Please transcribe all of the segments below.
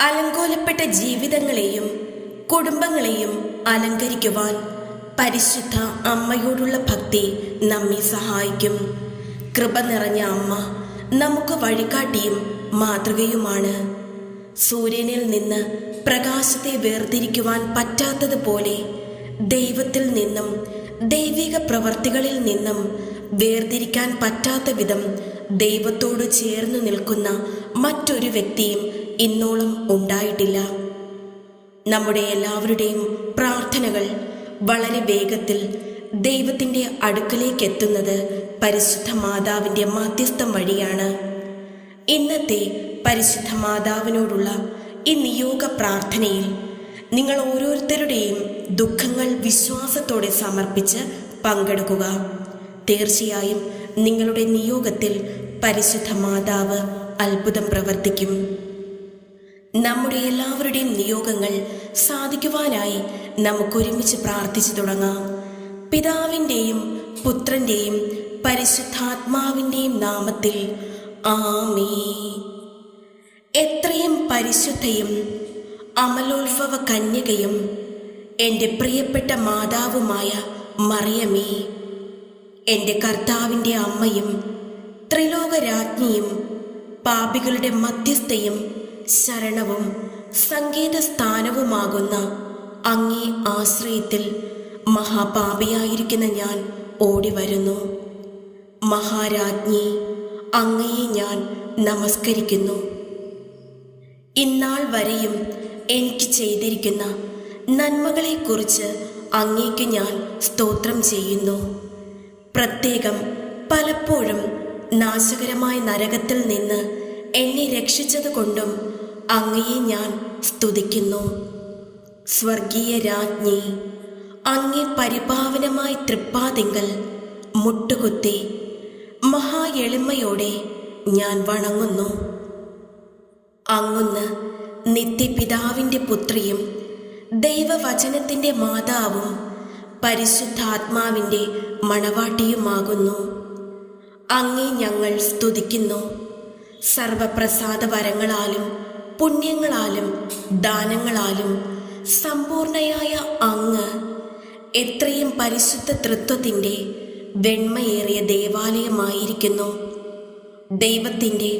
അലങ്കോലപ്പെട്ട ജീവിതങ്ങളെയും കുടുംബങ്ങളെയും അലങ്കരിക്കുവാൻ പരിശുദ്ധ അമ്മയോടുള്ള ഭക്തി നമ്മെ സഹായിക്കും. കൃപ നിറഞ്ഞ അമ്മ നമുക്ക് വഴികാട്ടിയും മാതൃകയുമാണ്. സൂര്യനിൽ നിന്ന് പ്രകാശത്തെ വേർതിരിക്കുവാൻ പറ്റാത്തതുപോലെ ദൈവത്തിൽ നിന്നും ദൈവിക പ്രവർത്തികളിൽ നിന്നും വേർതിരിക്കാൻ പറ്റാത്ത വിധം ദൈവത്തോട് ചേർന്ന് നിൽക്കുന്ന മറ്റൊരു വ്യക്തിയും ഇന്നോളം ഉണ്ടായിട്ടില്ല. നമ്മുടെ എല്ലാവരുടെയും പ്രാർത്ഥനകൾ വളരെ വേഗത്തിൽ ദൈവത്തിന്റെ അടുക്കലേക്ക് എത്തുന്നത് പരിശുദ്ധ മാതാവിന്റെ മാധ്യസ്ഥം വഴിയാണ്. ഇന്നത്തെ പരിശുദ്ധ മാതാവിനോടുള്ള ഈ നിയോഗ പ്രാർത്ഥനയിൽ നിങ്ങൾ ഓരോരുത്തരുടെയും ദുഃഖങ്ങൾ വിശ്വാസത്തോടെ സമർപ്പിച്ച് പങ്കെടുക്കുക. തീർച്ചയായും നിങ്ങളുടെ നിയോഗത്തിൽ പരിശുദ്ധ മാതാവ് അത്ഭുതം പ്രവർത്തിക്കും. നമ്മുടെ എല്ലാവരുടെയും നിയോഗങ്ങൾ സാധിക്കുവാനായി നമുക്കൊരുമിച്ച് പ്രാർത്ഥിച്ചു തുടങ്ങാം. പിതാവിന്റെയും പുത്രന്റെയും പരിശുദ്ധാത്മാവിന്റെയും നാമത്തിൽ ആമേ എത്രയും പരിശുദ്ധയും അമലോത്ഭവ കന്യകയും എന്റെ പ്രിയപ്പെട്ട മാതാവുമായ മറിയമേ എന്റെ കർത്താവിന്റെ അമ്മയും ത്രിലോകരാജ്ഞിയും പാപികളുടെ മധ്യസ്ഥയും ശരണവും സംഗീത സ്ഥാനവുമാകുന്ന അങ്ങേ ആശ്രയത്തിൽ മഹാപാപിയായിരിക്കുന്ന ഞാൻ ഓടിവരുന്നു. മഹാരാജ്ഞി അങ്ങയെ ഞാൻ നമസ്കരിക്കുന്നു. ഇന്നാൾ വരെയും എനിക്ക് ചെയ്തിരിക്കുന്ന നന്മകളെക്കുറിച്ച് അങ്ങേക്ക് ഞാൻ സ്തോത്രം ചെയ്യുന്നു. പ്രത്യേകം പലപ്പോഴും നാശകരമായ നരകത്തിൽ നിന്ന് എന്നെ രക്ഷിച്ചതുകൊണ്ടും അങ്ങയെ ഞാൻ സ്തുതിക്കുന്നു. സ്വർഗീയ രാജ്ഞി അങ്ങേ പരിപാവനമായ തൃപ്പാതിങ്കൽ മുട്ടുകുത്തി മഹാ എളിമയോടെ ഞാൻ വണങ്ങുന്നു. അങ്ങുന്ന് നിത്യപിതാവിന്റെ പുത്രിയും ദൈവവചനത്തിന്റെ മാതാവും പരിശുദ്ധാത്മാവിന്റെ മണവാട്ടിയുമാകുന്നു. അങ്ങേ ഞങ്ങൾ സ്തുതിക്കുന്നു. സർവപ്രസാദ വരങ്ങളാലും പുണ്യങ്ങളാലും ദാനങ്ങളാലും സമ്പൂർണയായ അങ്ങ് എത്രയും പരിശുദ്ധ തൃത്വത്തിന്റെ വെണ്മയേറിയ ദേവാലയമായിരിക്കുന്നു. ദൈവത്തിന്റെ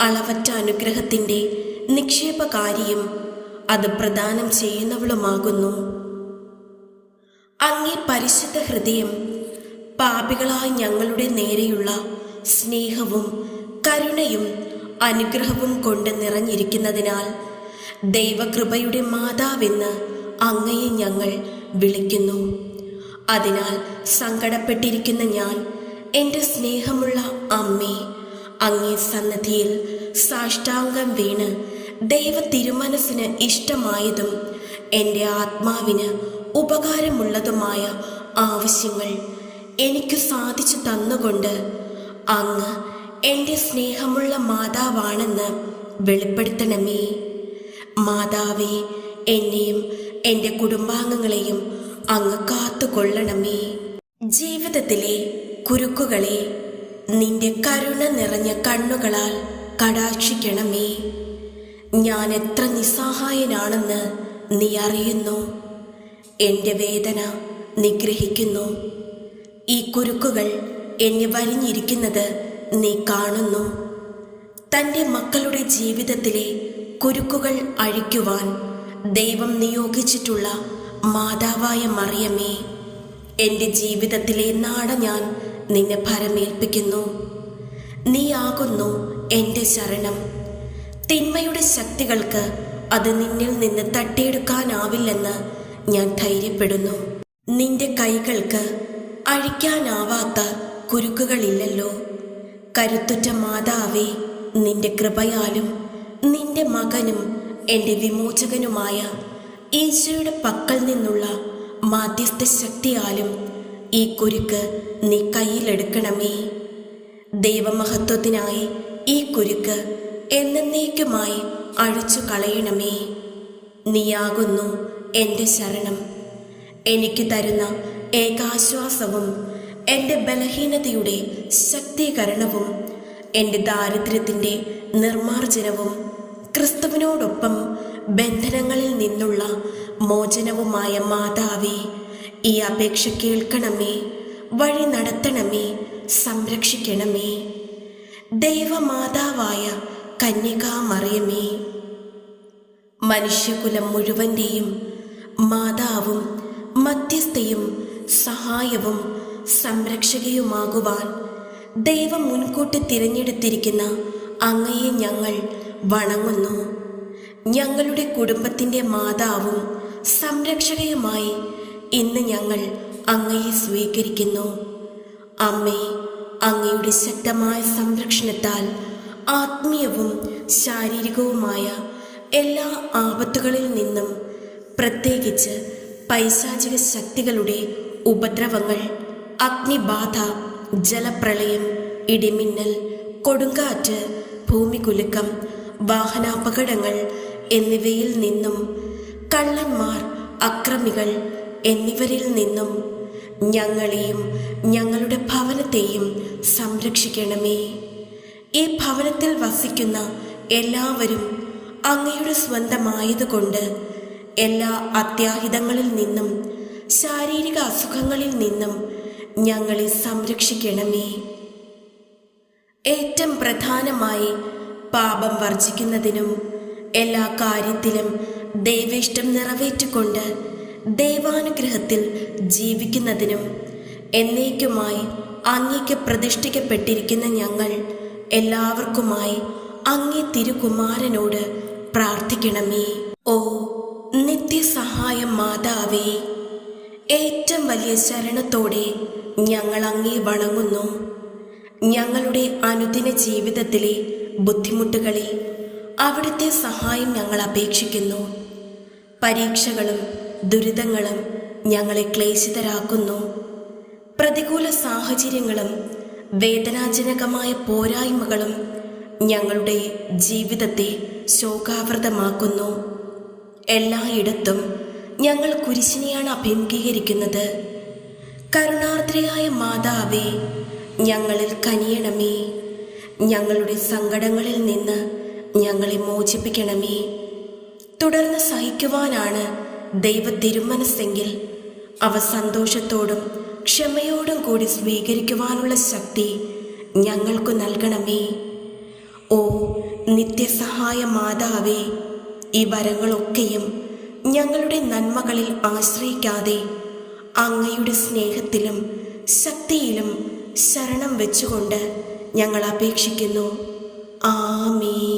അളവറ്റ അനുഗ്രഹത്തിന്റെ നിക്ഷേപകാരിയും അത് പ്രദാനം ചെയ്യുന്നവളുമാകുന്നു. അങ്ങേ പരിശുദ്ധ ഹൃദയം പാപികളായ ഞങ്ങളുടെ നേരെയുള്ള സ്നേഹവും കരുണയും അനുഗ്രഹവും കൊണ്ട് നിറഞ്ഞിരിക്കുന്നതിനാൽ ദൈവകൃപയുടെ മാതാവെന്ന് അങ്ങയെ ഞങ്ങൾ വിളിക്കുന്നു. അതിനാൽ സങ്കടപ്പെട്ടിരിക്കുന്ന ഞാൻ എന്റെ സ്നേഹമുള്ള അമ്മേ അങ്ങേ സന്നദ്ധിയിൽ സാഷ്ടാംഗം വീണ് ദൈവ തിരുമനസ്സിന് ഇഷ്ടമായതും എന്റെ ആത്മാവിന് ഉപകാരമുള്ളതുമായ ആവശ്യങ്ങൾ എനിക്ക് സാധിച്ചു തന്നുകൊണ്ട് അങ്ങ് എന്റെ സ്നേഹമുള്ള മാതാവാണെന്ന് വെളിപ്പെടുത്തണമേ. മാതാവേ എന്നെയും എന്റെ കുടുംബാംഗങ്ങളെയും അങ്ങ് കാത്തുകൊള്ളണമേ. ജീവിതത്തിലെ കുരുക്കുകളെ നിന്റെ കരുണ നിറഞ്ഞ കണ്ണുകളാൽ കടാക്ഷിക്കണമേ. ഞാൻ എത്ര നിസ്സഹായനാണെന്ന് നീ അറിയുന്നു. എന്റെ വേദന നിഗ്രഹിക്കുന്നു. ഈ കുരുക്കുകൾ എന്നെ വരിഞ്ഞിരിക്കുന്നത് നീ കാണുന്നു. തന്റെ മക്കളുടെ ജീവിതത്തിലെ കുരുക്കുകൾ അഴിക്കുവാൻ ദൈവം നിയോഗിച്ചിട്ടുള്ള മാതാവായ മറിയമേ എന്റെ ജീവിതത്തിലെ നാട ഞാൻ നിന്നെ ഭരമേൽപ്പിക്കുന്നു. നീയാകുന്നു എന്റെ ശരണം. തിന്മയുടെ ശക്തികൾക്ക് അത് നിന്നിൽ നിന്ന് തട്ടിയെടുക്കാനാവില്ലെന്ന് ഞാൻ ധൈര്യപ്പെടുന്നു. നിന്റെ കൈകൾക്ക് അഴിക്കാനാവാത്ത കുരുക്കുകളില്ലല്ലോ. കരുത്തുറ്റ മാതാവേ നിന്റെ കൃപയാലും നിന്റെ മകനും എന്റെ വിമോചകനുമായ ഈശോയുടെ പക്കൽ നിന്നുള്ള മാധ്യസ്ഥ ശക്തിയാലും ഈ കുരുക്ക് നീ കയ്യിലെടുക്കണമേ. ദൈവമഹത്വത്തിനായി ഈ കുരുക്ക് എന്നേക്കുമായി അഴിച്ചു കളയണമേ നീയാകുന്നു എന്റെ ശരണം. എനിക്ക് തരുന്ന ഏകാശ്വാസവും എന്റെ ബലഹീനതയുടെ ശക്തീകരണവും എന്റെ ദാരിദ്ര്യത്തിന്റെ നിർമാർജനവും ക്രിസ്തുവിനോടൊപ്പം ബന്ധനങ്ങളിൽ നിന്നുള്ള മോചനവുമായ മാതാവേ ഈ അപേക്ഷ കേൾക്കണമേ വഴി നടത്തണമേ സംരക്ഷിക്കണമേ. ദൈവമാതാവായ കന്യകാമറിയമേ മനുഷ്യകുലം മുഴുവന്റെയും മാതാവും മധ്യസ്ഥയും സഹായവും സംരക്ഷകയുമാകുവാൻ ദൈവം മുൻകൂട്ടി തിരഞ്ഞെടുത്തിരിക്കുന്ന അങ്ങയെ ഞങ്ങൾ വണങ്ങുന്നു. ഞങ്ങളുടെ കുടുംബത്തിന്റെ മാതാവും സംരക്ഷകയുമായി ഇന്ന് ഞങ്ങൾ അങ്ങയെ സ്വീകരിക്കുന്നു. അമ്മേ അങ്ങയുടെ ശക്തമായ സംരക്ഷണത്താൽ ആത്മീയവും ശാരീരികവുമായ എല്ലാ ആപത്തുകളിൽ നിന്നും പ്രത്യേകിച്ച് പൈശാചിക ശക്തികളുടെ ഉപദ്രവങ്ങൾ അഗ്നിബാധ ജലപ്രളയം ഇടിമിന്നൽ കൊടുങ്കാറ്റ് ഭൂമികുലുക്കം വാഹനാപകടങ്ങൾ എന്നിവയിൽ നിന്നും കള്ളന്മാർ അക്രമികൾ എന്നിവരിൽ നിന്നും ഞങ്ങളെയും ഞങ്ങളുടെ ഭവനത്തെയും സംരക്ഷിക്കണമേ. ഈ ഭവനത്തിൽ വസിക്കുന്ന എല്ലാവരും അങ്ങയുടെ സ്വന്തമായതുകൊണ്ട് എല്ലാ അത്യാഹിതങ്ങളിൽ നിന്നും ശാരീരിക അസുഖങ്ങളിൽ നിന്നും ഞങ്ങളെ സംരക്ഷിക്കണമേ. ഏറ്റവും പ്രധാനമായി പാപം വർജിക്കുന്നതിനും എല്ലാ കാര്യത്തിലും ദൈവേഷ്ടം നിറവേറ്റിക്കൊണ്ട് ദൈവാനുഗ്രഹത്തിൽ ജീവിക്കുന്നതിനും എന്നേക്കുമായി അങ്ങേക്ക് പ്രതിഷ്ഠിക്കപ്പെട്ടിരിക്കുന്ന ഞങ്ങൾ എല്ലാവർക്കുമായി അങ്ങേ തിരുകുമാരനോട് പ്രാർത്ഥിക്കണമേ. ഓ നിത്യസഹായം മാതാവേ. ഏറ്റവും വലിയ ശരണത്തോടെ ഞങ്ങൾ അങ്ങേ വണങ്ങുന്നു. ഞങ്ങളുടെ അനുദിന ജീവിതത്തിലെ ബുദ്ധിമുട്ടുകളിൽ അവിടുത്തെ സഹായം ഞങ്ങൾ അപേക്ഷിക്കുന്നു. പരീക്ഷകളും ദുരിതങ്ങളും ഞങ്ങളെ ക്ലേശിതരാക്കുന്നു. പ്രതികൂല സാഹചര്യങ്ങളും വേദനാജനകമായ പോരായ്മകളും ഞങ്ങളുടെ ജീവിതത്തെ ശോകാവൃതമാക്കുന്നു. എല്ലായിടത്തും ഞങ്ങൾ കുരിശിനെയാണ് അഭിമുഖീകരിക്കുന്നത്. കരുണാർദ്രയായ മാതാവേ ഞങ്ങളിൽ കനിയണമേ. ഞങ്ങളുടെ സങ്കടങ്ങളിൽ നിന്ന് ഞങ്ങളെ മോചിപ്പിക്കണമേ. തുടർന്ന് സഹിക്കുവാനാണ് ദൈവ തിരുമനസ്സെങ്കിൽ അവ സന്തോഷത്തോടും ക്ഷമയോടും കൂടി സ്വീകരിക്കുവാനുള്ള ശക്തി ഞങ്ങൾക്കു നൽകണമേ. ഓ നിത്യസഹായ മാതാവേ ഈ വരങ്ങളൊക്കെയും ഞങ്ങളുടെ നന്മകളിൽ ആശ്രയിക്കാതെ അങ്ങയുടെ സ്നേഹത്തിലും ശക്തിയിലും ശരണം വെച്ചുകൊണ്ട് ഞങ്ങൾ അപേക്ഷിക്കുന്നു. ആമേ